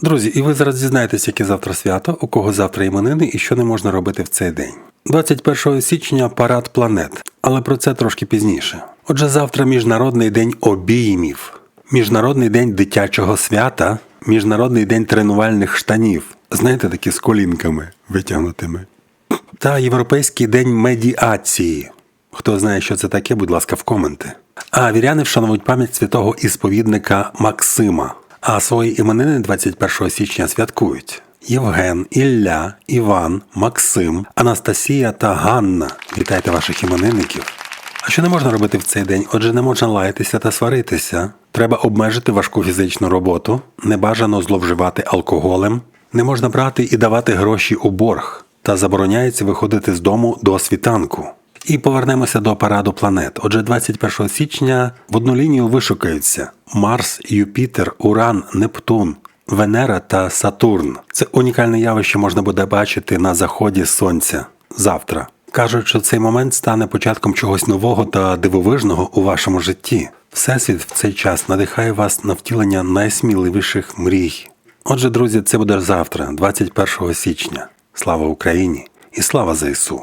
Друзі, і ви зараз дізнаєтесь, яке завтра свято, у кого завтра іменини і що не можна робити в цей день. 21 січня парад планет, але про це трошки пізніше. Отже, завтра Міжнародний день обіймів, Міжнародний день дитячого свята, Міжнародний день тренувальних штанів. Знаєте, такі з колінками витягнутими. Та Європейський день медіації. Хто знає, що це таке, будь ласка, в коменти. А віряни вшановують пам'ять святого ісповідника Максима. А свої іменини 21 січня святкують Євген, Ілля, Іван, Максим, Анастасія та Ганна. Вітайте ваших іменинників. А що не можна робити в цей день? Отже, не можна лаятися та сваритися. Треба обмежити важку фізичну роботу, не бажано зловживати алкоголем, не можна брати і давати гроші у борг, та забороняється виходити з дому до світанку. І повернемося до параду планет. Отже, 21 січня в одну лінію вишукаються Марс, Юпітер, Уран, Нептун, Венера та Сатурн. Це унікальне явище можна буде бачити на заході сонця завтра. Кажуть, що цей момент стане початком чогось нового та дивовижного у вашому житті. Всесвіт в цей час надихає вас на втілення найсміливіших мрій. Отже, друзі, це буде завтра, 21 січня. Слава Україні і слава ЗСУ!